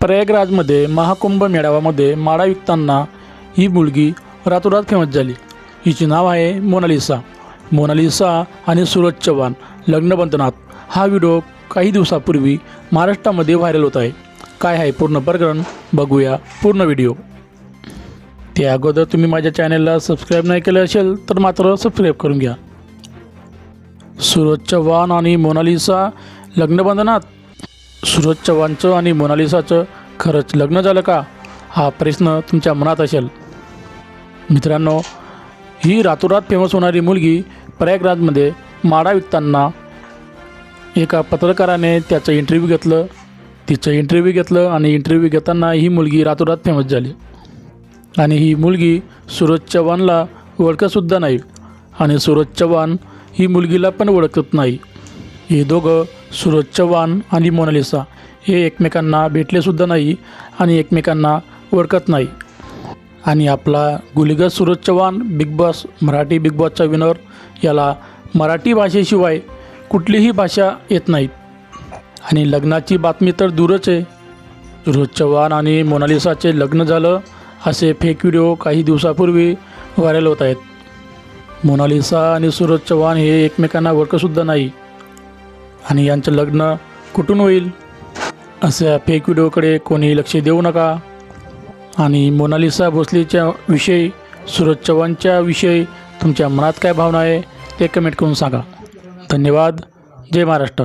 प्रयागराजमध्ये महाकुंभ मेळाव्यामध्ये माडा विकताना ही मुलगी रातोरात फेमस झाली. हिचे नाव आहे मोनालिसा. मोनालिसा आणि सूरज चव्हाण लग्नबंधनात हा व्हिडिओ काही दिवसापूर्वी महाराष्ट्रामध्ये व्हायरल होत आहे. काय आहे पूर्ण प्रकरण बघूया पूर्ण व्हिडिओ. त्या अगोदर तुम्ही माझ्या चॅनलला सबस्क्राईब नाही केलं असेल तर मात्र सबस्क्राईब करून घ्या. सूरज चव्हाण आणि मोनालिसा लग्नबंधनात सूरज चव्हाणचं आणि मोनालिसाचं खरंच लग्न झालं का? हा प्रश्न तुमच्या मनात असेल. मित्रांनो ही रातोरात फेमस होणारी मुलगी प्रयागराजमध्ये माडा विकताना एका पत्रकाराने त्याचं इंटरव्ह्यू घेतलं. तिचं इंटरव्ह्यू घेतलं आणि इंटरव्ह्यू घेताना ही मुलगी रातोरात फेमस झाली. आणि ही मुलगी सूरज चव्हाणला ओळखतसुद्धा नाही आणि सूरज चव्हाण ही मुलगीला पण ओळखत नाही. हे दोघं सूरज चव्हाण आणि मोनालिसा हे एकमेकांना भेटलेसुद्धा नाही आणि एकमेकांना ओळखत नाही. आणि आपला गुलिगत Suraj Chavan Bigg Boss Marathi Bigg बॉसचा winner याला मराठी भाषेशिवाय कुठलीही भाषा येत नाहीत. आणि लग्नाची बातमी तर दूरच आहे. सूरज चव्हाण आणि मोनालिसाचे लग्न झालं असे फेक व्हिडिओ काही दिवसापूर्वी व्हायरल होत आहेत. मोनालिसा आणि सूरज चव्हाण हे एकमेकांना ओळखतसुद्धा नाही. आणि यांचं लग्न कुठून होईल? अशा फेक व्हिडिओकडे कोणी लक्ष देऊ नका. आणि मोनालिसा भोसलेच्या विषयी सूरज चव्हाणच्या विषयी तुमच्या मनात काय भावना आहे ते कमेंट करून सांगा. धन्यवाद. जय महाराष्ट्र.